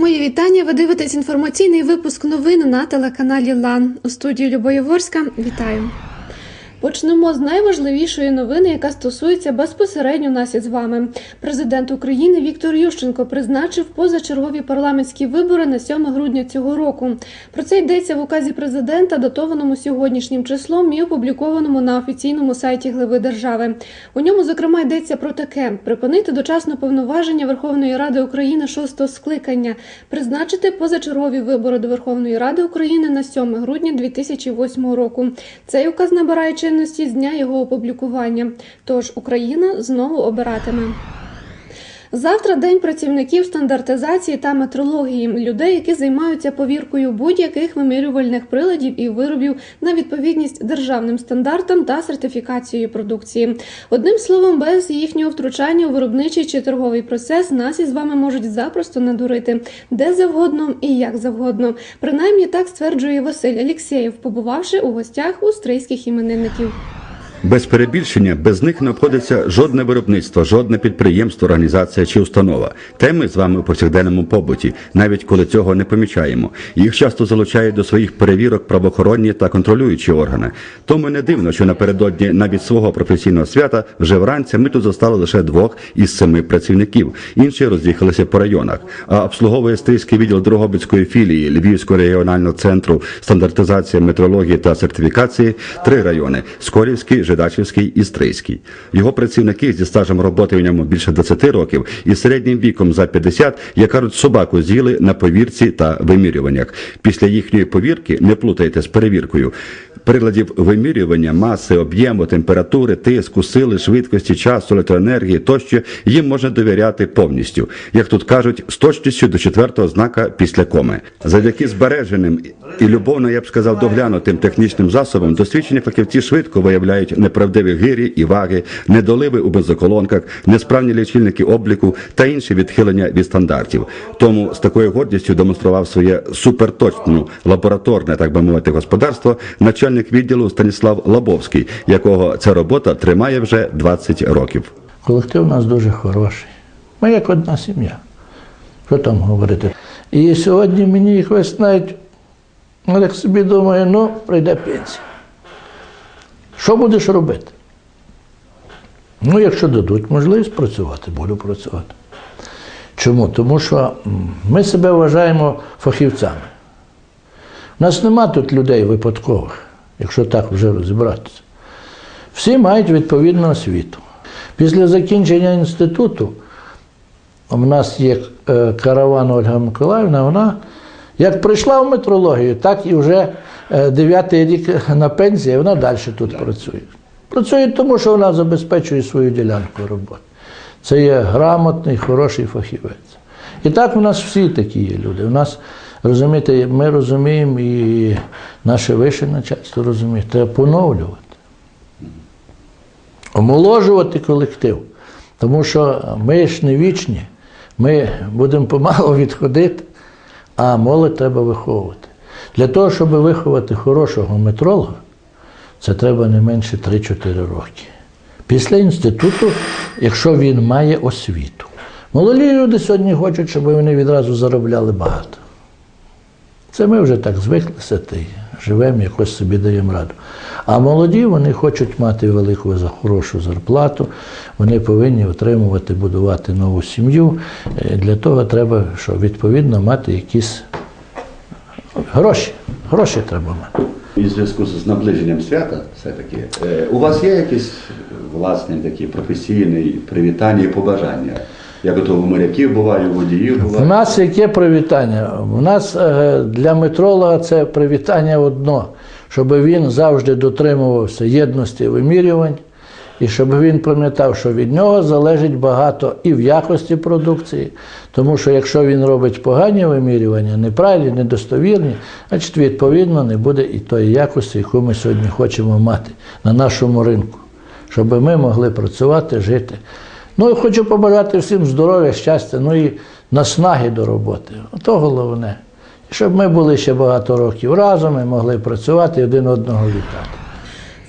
Мої вітання. Ви дивитесь інформаційний випуск новин на телеканалі Лан у студії Любоєворська. Вітаю. Почнемо з найважливішої новини, яка стосується безпосередньо нас із вами. Президент України Віктор Ющенко призначив позачергові парламентські вибори на 7 грудня цього року. Про це йдеться в указі президента, датованому сьогоднішнім числом і опублікованому на офіційному сайті глави держави. У ньому зокрема йдеться про таке: припинити дочасно повноваження Верховної Ради України шостого скликання, призначити позачергові вибори до Верховної Ради України на 7 грудня 2008 року. Цей указ набирає чинності з дня його опублікування. Тож Україна знову обиратиме. Завтра день працівників стандартизації та метрології, людей, які займаються повіркою будь-яких вимірювальних приладів і виробів на відповідність державним стандартам та сертифікацією продукції. Одним словом, без їхнього втручання у виробничий чи торговий процес нас із вами можуть запросто надурити де завгодно і як завгодно. Принаймні так стверджує Василь Алєксєєв, побувавши у гостях у стрийських іменинників. Без перебільшення без них не обходиться жодне виробництво, жодне підприємство, організація чи установа. Те ми з вами у повсякденному побуті, навіть коли цього не помічаємо. Їх часто залучають до своїх перевірок правоохоронні та контролюючі органи. Тому не дивно, що напередодні навіть свого професійного свята вже вранці ми тут застали лише двох із семи працівників. Інші роз'їхалися по районах. А обслуговує стрийський відділ Дрогобицької філії Львівського регіонального центру стандартизації метрології та сертифікації три райони: Скорівський, Жидачівський і Стрийський. Його працівники зі стажем роботи в ньому більше 20 років і середнім віком за 50, як кажуть, собаку з'їли на повірці та вимірюваннях. Після їхньої повірки не плутайте з перевіркою. Приладів вимірювання маси, об'єму, температури, тиску, сили, швидкості, часу, електроенергії тощо їм можна довіряти повністю, як тут кажуть, з точністю до четвертого знака після коми. Завдяки збереженим і любовно, я б сказав, доглянутим технічним засобам, досвідчені фахівці швидко виявляють неправдиві гирі і ваги, недоливи у бензоколонках, несправні лічильники обліку та інші відхилення від стандартів. Тому з такою гордістю демонстрував своє суперточне лабораторне, так би мовити, господарство начальник відділу Станіслав Лабовський, якого ця робота тримає вже 20 років. Колектив у нас дуже хороший. Ми як одна сім'я. Що там говорити? І сьогодні мені весь навіть, як собі думаю, ну, прийде пенсія. Що будеш робити? Ну, якщо дадуть можливість працювати, буду працювати. Чому? Тому що ми себе вважаємо фахівцями. У нас нема тут людей випадкових, якщо так вже розібратися. Всі мають відповідну освіту. Після закінчення інституту у нас є е, караван Ольга Миколаївна, вона як прийшла в метрологію, так і вже е, дев'ятий рік на пенсії, вона далі тут працює. Працює тому, що вона забезпечує свою ділянку роботи. Це є грамотний, хороший фахівець. І так у нас всі такі є люди. У нас, розумієте, ми розуміємо, і наше вище начальство розуміє, треба поновлювати омоложувати колектив. Тому що ми ж не вічні, ми будемо помалу відходити, а молодь треба виховувати. Для того, щоб виховати хорошого метролога, це треба не менше 3-4 роки. Після інституту, якщо він має освіту. Молоді люди сьогодні хочуть, щоб вони відразу заробляли багато. Це ми вже так звиклися та й живемо, якось собі даємо раду. А молоді вони хочуть мати велику хорошу зарплату, вони повинні отримувати, будувати нову сім'ю. Е, Для того треба, що відповідно мати якісь гроші. Гроші треба мати. І в зв'язку з наближенням свята, все-таки, е, у вас є якісь власні такі професійні привітання і побажання? Як ото у моряків буває, у водіїв У буває? нас яке привітання? У нас е, для метролога це привітання одно, щоб він завжди дотримувався єдності вимірювань, і щоб він пам'ятав, що від нього залежить багато і в якості продукції, тому що якщо він робить погані вимірювання, неправильні, недостовірні, значить відповідно не буде і тої якості, яку ми сьогодні хочемо мати на нашому ринку, щоб ми могли працювати, жити. Ну хочу побажати всім здоров'я, щастя, ну і наснаги до роботи. Ото головне. Щоб ми були ще багато років разом і могли працювати один одного вітати.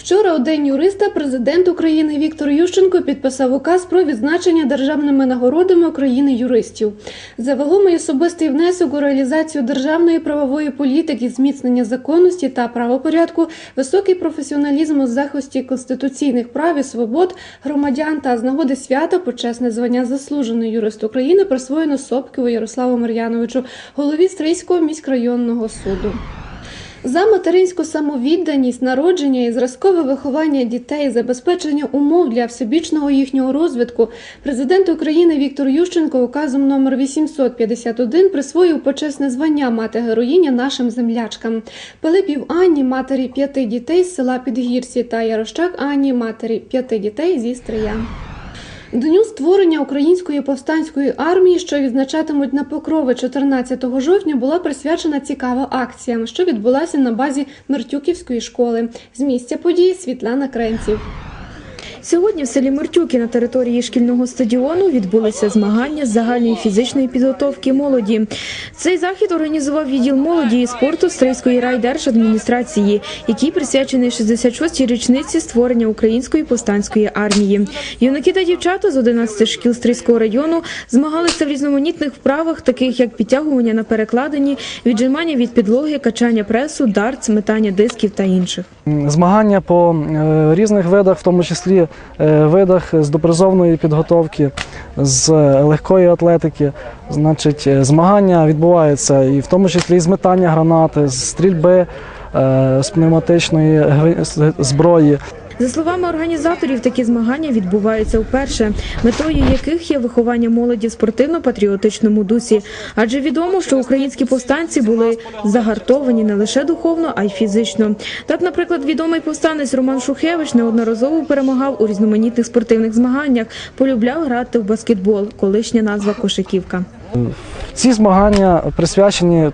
Вчора у день юриста президент України Віктор Ющенко підписав указ про відзначення державними нагородами України юристів. За вагомий особистий внесок у реалізацію державної правової політики, зміцнення законності та правопорядку, високий професіоналізм у захисті конституційних прав і свобод громадян та з нагоди свята почесне звання заслужений юрист України присвоєно Сопківу Ярославу Мар'яновичу, голові Стрийського міськрайонного суду. За материнську самовідданість, народження і зразкове виховання дітей, забезпечення умов для всебічного їхнього розвитку, президент України Віктор Ющенко указом номер 851 присвоїв почесне звання мати героїня нашим землячкам. Пилипів Анні, матері п'яти дітей з села Підгірці та Ярощак Анні, матері п'яти дітей зі Стрия. Дню створення української повстанської армії, що відзначатимуть на покрови 14 жовтня, була присвячена цікава акція, що відбулася на базі Мертюківської школи. З місця події Світлана Кренців. Сьогодні в селі Мертюки на території шкільного стадіону відбулися змагання з загальної фізичної підготовки молоді. Цей захід організував відділ молоді і спорту Стрийської райдержадміністрації, який присвячений 66-й річниці створення української повстанської армії. Юнаки та дівчата з 11 шкіл Стрийського району змагалися в різноманітних вправах, таких як підтягування на перекладині, віджимання від підлоги, качання пресу, дартс, метання дисків та інших. Змагання по е, різних видах, в тому числі видах з допризовної підготовки, з легкої атлетики. Значить, е, змагання відбуваються і в тому числі з метання гранати, з стрільби, е, з пневматичної зброї. За словами організаторів, такі змагання відбуваються вперше, метою яких є виховання молоді в спортивно-патріотичному дусі. Адже відомо, що українські повстанці були загартовані не лише духовно, а й фізично. Так, наприклад, відомий повстанець Роман Шухевич неодноразово перемагав у різноманітних спортивних змаганнях, полюбляв грати в баскетбол, колишня назва Кошиківка. Ці змагання присвячені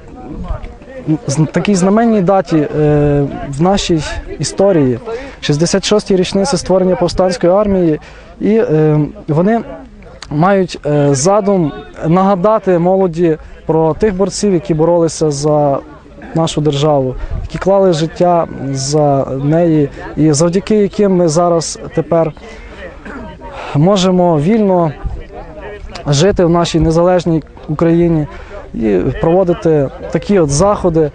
такій знаменній даті е, в нашій історії 66-й річниці створення повстанської армії, і е, вони мають е, задум нагадати молоді про тих борців, які боролися за нашу державу, які клали життя за неї, і завдяки яким ми зараз тепер можемо вільно жити в нашій незалежній Україні і проводити такі от заходи.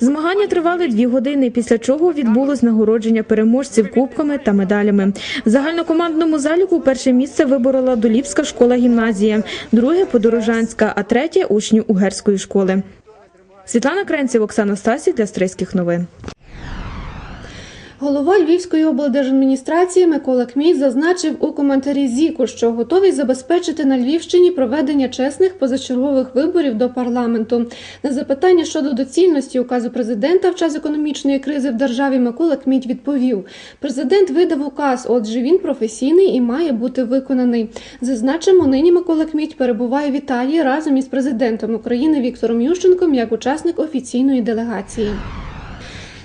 Змагання тривали дві години, після чого відбулось нагородження переможців кубками та медалями. В загальнокомандному заліку перше місце виборола Доліпська школа-гімназія, друге подорожанська, а третє учні Угерської школи. Світлана Кренців, Оксана Стасі для Стрийських новин. Голова Львівської облдержадміністрації Микола Кмій зазначив у коментарі ЗІКу, що готовий забезпечити на Львівщині проведення чесних позачергових виборів до парламенту. На запитання щодо доцільності указу президента в час економічної кризи в державі Микола Кмій відповів: президент видав указ, отже, він професійний і має бути виконаний. Зазначимо, нині Микола Кміть перебуває в Італії разом із президентом України Віктором Ющенком як учасник офіційної делегації.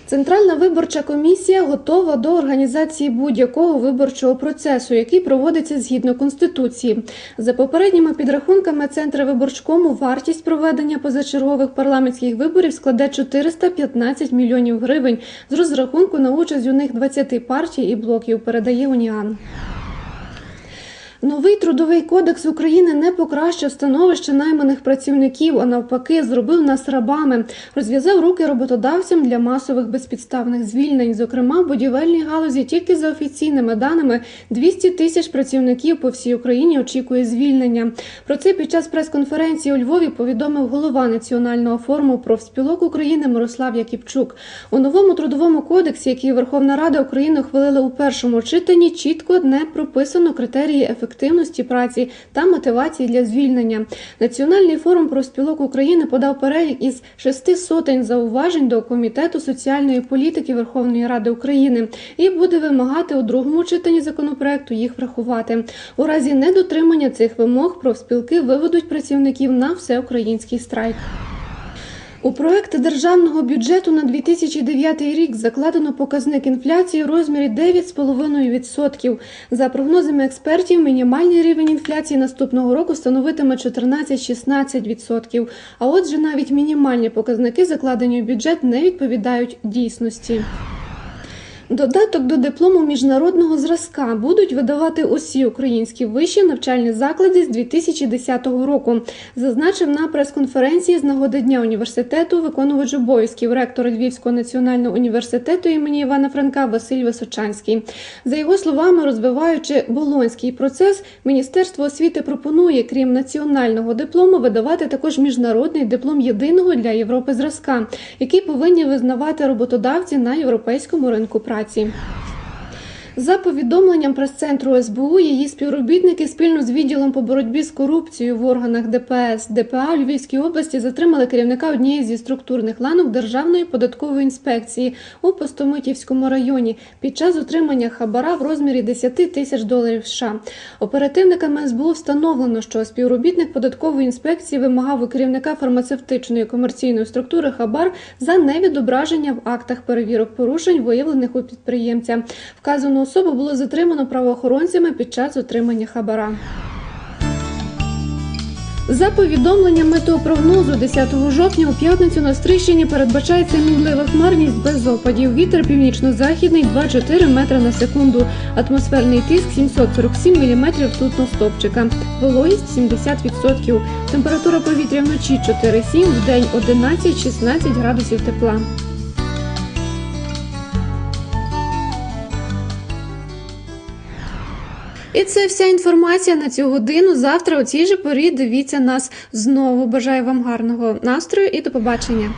Центральна виборча комісія готова до організації будь-якого виборчого процесу, який проводиться згідно конституції. За попередніми підрахунками Центра виборчкому вартість проведення позачергових парламентських виборів складе 415 мільйонів гривень з розрахунку на участь у них 20 партій і блоків. Передає Уніан. Новий трудовий кодекс України не покращив становище найманих працівників, а навпаки, зробив нас рабами, розв'язав руки роботодавцям для масових безпідставних звільнень. Зокрема, в будівельній галузі тільки за офіційними даними 200 тисяч працівників по всій Україні очікує звільнення. Про це під час прес-конференції у Львові повідомив голова Національного форуму профспілок України Мирослав Яківчук. У новому трудовому кодексі, який Верховна Рада України ухвалила у першому читанні, чітко не прописано критерії ефективності праці та мотивації для звільнення. Національний форум профспілок України подав перелік із шести сотень зауважень до комітету соціальної політики Верховної Ради України і буде вимагати у другому читанні законопроекту їх врахувати. У разі недотримання цих вимог профспілки виведуть працівників на всеукраїнський страйк. У проект державного бюджету на 2009 рік закладено показник інфляції у розмірі 9,5%. За прогнозами експертів, мінімальний рівень інфляції наступного року становитиме 14-16%. А отже, навіть мінімальні показники, закладені у бюджет, не відповідають дійсності. Додаток до диплому міжнародного зразка будуть видавати усі українські вищі навчальні заклади з 2010 року. Зазначив на прес-конференції з нагоди Дня університету виконувач обов'язків ректора Львівського національного університету імені Івана Франка Василь Височанський. За його словами, розвиваючи болонський процес, Міністерство освіти пропонує, крім національного диплому, видавати також міжнародний диплом єдиного для Європи зразка, який повинні визнавати роботодавці на європейському ринку праці праці. За повідомленням прес-центру СБУ, її співробітники спільно з відділом по боротьбі з корупцією в органах ДПС ДПА Львівській області затримали керівника однієї зі структурних ланок Державної податкової інспекції у Постомитівському районі під час отримання хабара в розмірі 10 тисяч доларів США. Оперативниками СБУ встановлено, що співробітник податкової інспекції вимагав у керівника фармацевтичної комерційної структури хабар за невідображення в актах перевірок порушень, виявлених у підприємця. Вказану особу було затримано правоохоронцями під час отримання хабара. За повідомленням метеопрогнозу 10 жовтня у п'ятницю на Стрищині передбачається мінлива хмарність без опадів. Вітер північно-західний 2-4 метри на секунду. Атмосферний тиск 747 мм ртутного стопчика. Вологість 70%. Температура повітря вночі 4-7, в день 11-16 градусів тепла. І це вся інформація на цю годину. Завтра у цій же порі дивіться нас знову. Бажаю вам гарного настрою і до побачення.